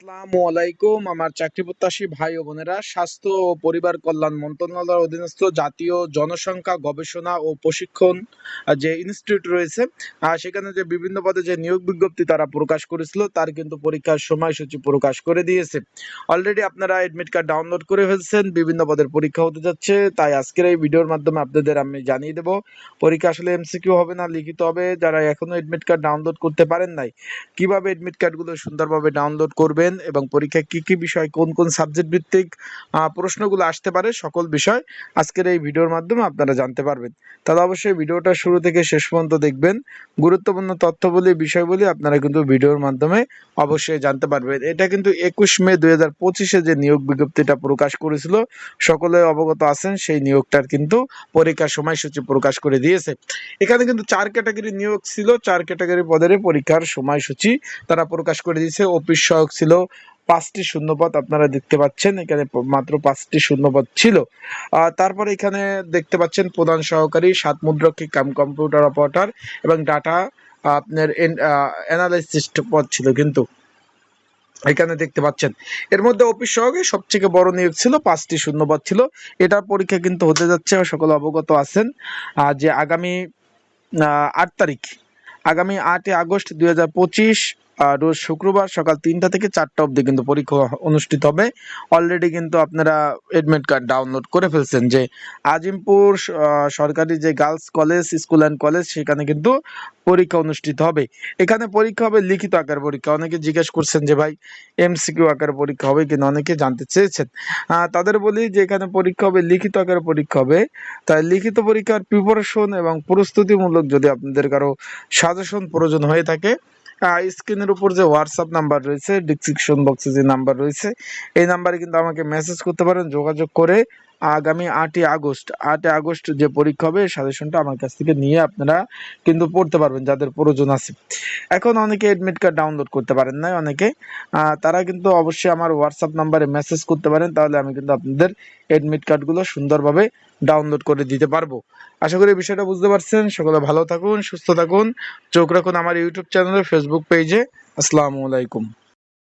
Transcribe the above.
আসসালামু আলাইকুম, আমার চাকরি প্রত্যাশী ভাই ও বোনেরা, স্বাস্থ্য ও পরিবার কল্যাণ মন্ত্রণালয়ের অধীনস্থ জাতীয় জনসংখ্যা গবেষণা ও প্রশিক্ষণ যে ইনস্টিটিউট রয়েছে সেখানে যে বিভিন্ন পদে যে নিয়োগ বিজ্ঞপ্তি তারা প্রকাশ করেছিল, তার কিন্তু পরীক্ষার সময়সূচি প্রকাশ করে দিয়েছে। অলরেডি আপনারা এডমিট কার্ড ডাউনলোড করে ফেলছেন, বিভিন্ন পদের পরীক্ষা হতে যাচ্ছে, তাই আজকের এই ভিডিওর মাধ্যমে আপনাদের আমি জানিয়ে দেব, পরীক্ষা আসলে এমসিকিউ হবে না, লিখিত হবে, যারা এখনও এডমিট কার্ড ডাউনলোড করতে পারেন নাই, কীভাবে এডমিট কার্ডগুলো সুন্দরভাবে ডাউনলোড করবেন এবং পরীক্ষায় কি কি বিষয়, কোন কোন সাবজেক্ট ভিত্তিক প্রশ্নগুলো আসতে পারে সকল বিষয় আজকের এই ভিডিওর মাধ্যমে আপনারা জানতে পারবেন। তাহলে অবশ্যই ভিডিওটা শুরু থেকে শেষ পর্যন্ত দেখবেন। গুরুত্বপূর্ণ তথ্যবলী বিষয়গুলি আপনারা কিন্তু ভিডিওর মাধ্যমে অবশ্যই জানতে পারবেন। এটা কিন্তু একুশ মে দুই হাজার পঁচিশে যে নিয়োগ বিজ্ঞপ্তিটা প্রকাশ করেছিল, সকলে অবগত আছেন, সেই নিয়োগটার কিন্তু পরীক্ষার সময়সূচি প্রকাশ করে দিয়েছে। এখানে কিন্তু চার ক্যাটাগরি নিয়োগ ছিল, চার ক্যাটাগরি পদের পরীক্ষার সময়সূচি তারা প্রকাশ করে দিয়েছে। অফিস সহায়ক ছিল পাঁচটি শূন্যপদ আপনারা দেখতে পাচ্ছেন, এখানে মাত্র পাঁচটি শূন্যপদ ছিল। তারপরে এখানে দেখতে পাচ্ছেন প্রধান সহকারী, সাত মুদ্রক্ষী কাম কম্পিউটার অপারেটর এবং ডাটা, আপনার অ্যানালাইসিস্ট পদ ছিল কিন্তু। এখানে দেখতে পাচ্ছেন। এর মধ্যে অফিস সহকারী সবথেকে বড় নিয়োগ ছিল, পাঁচটি শূন্যপদ ছিল। এটার পরীক্ষা কিন্তু হতে যাচ্ছে, সকলে অবগত আছেন। যে আগামী আট তারিখ, আগামী আটই আগস্ট দুই হাজার পঁচিশ রোজ শুক্রবার সকাল তিনটা থেকে চারটা অবধি কিন্তু পরীক্ষা অনুষ্ঠিত হবে। অলরেডি কিন্তু আপনারা এডমিট কার্ড ডাউনলোড করে ফেলছেন যে আজিমপুর সরকারি যে girls college school and college সেখানে কিন্তু পরীক্ষা অনুষ্ঠিত হবে। এখানে পরীক্ষা হবে লিখিত আকার পরীক্ষা। অনেকে জিজ্ঞেস করছেন যে ভাই এমসিকিউ আকার পরীক্ষা হবে কিনা? অনেকে জানতে চেয়েছেন। তাদের বলি যে এখানে পরীক্ষা হবে লিখিত আকারে পরীক্ষা হবে। তাই লিখিত পরীক্ষার প্রিপারেশন এবং প্রস্তুতিমূলক যদি আপনাদের কারও সাজেশন প্রয়োজন হয়ে থাকে স্ক্রিনের উপর যে হোয়াটসঅ্যাপ নাম্বার রয়েছে ডিসক্রিপশন বক্সে যে নাম্বার রয়েছে, এই নাম্বারে কিন্তু আমাকে মেসেজ করতে পারেন, যোগাযোগ করে আগামী আটই আগস্ট। আটই আগস্ট যে পরীক্ষা হবে সাজেশনটা আমার কাছ থেকে নিয়ে আপনারা কিন্তু পড়তে পারবেন, যাদের প্রয়োজন আছে। এখন অনেকে এডমিট কার্ড ডাউনলোড করতে পারেন না অনেকে। তারা কিন্তু অবশ্যই আমার হোয়াটসঅ্যাপ নাম্বারে মেসেজ করতে পারেন, তাহলে আমি কিন্তু আপনাদের এডমিট কার্ডগুলো সুন্দরভাবে ডাউনলোড করে দিতে পারব। আশা করি বিষয়টা বুঝতে পারছেন। সকলে ভালো থাকুন, সুস্থ থাকুন। চোখ রাখুন আমার ইউটিউব চ্যানেলে ফেসবুক পেজে আসসালামু আলাইকুম।